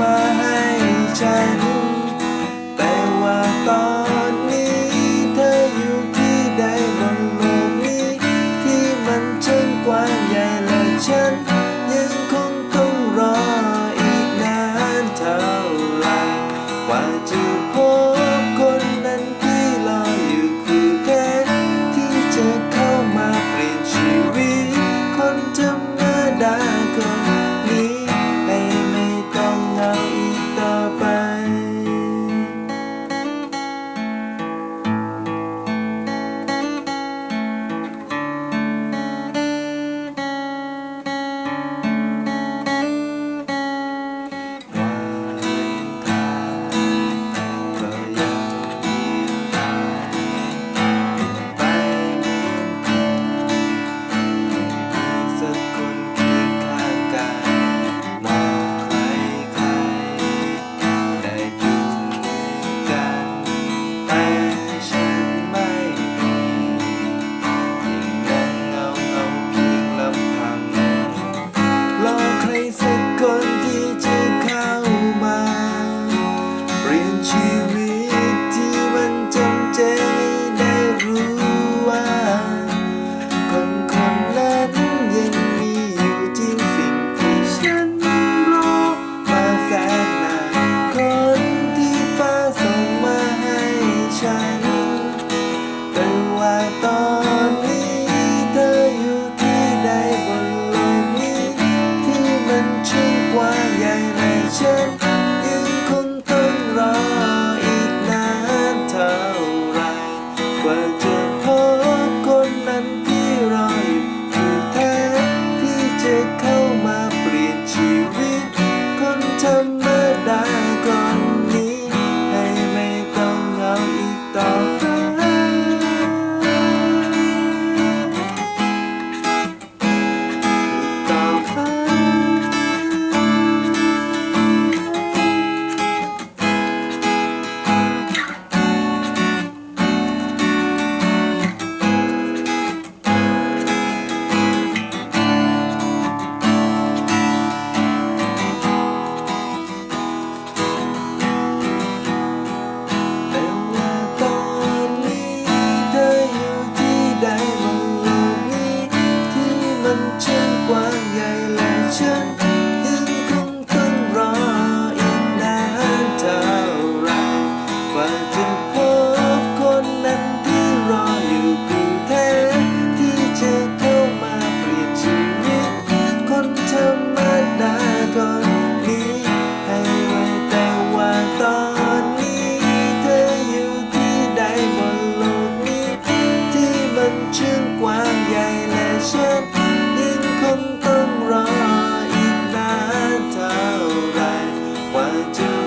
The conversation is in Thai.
มาให้ฉัน แต่ว่าตอนนี้เธออยู่ที่ใดบนโลกนี้ ที่มันช่างกว้างใหญ่และฉัน 间 One do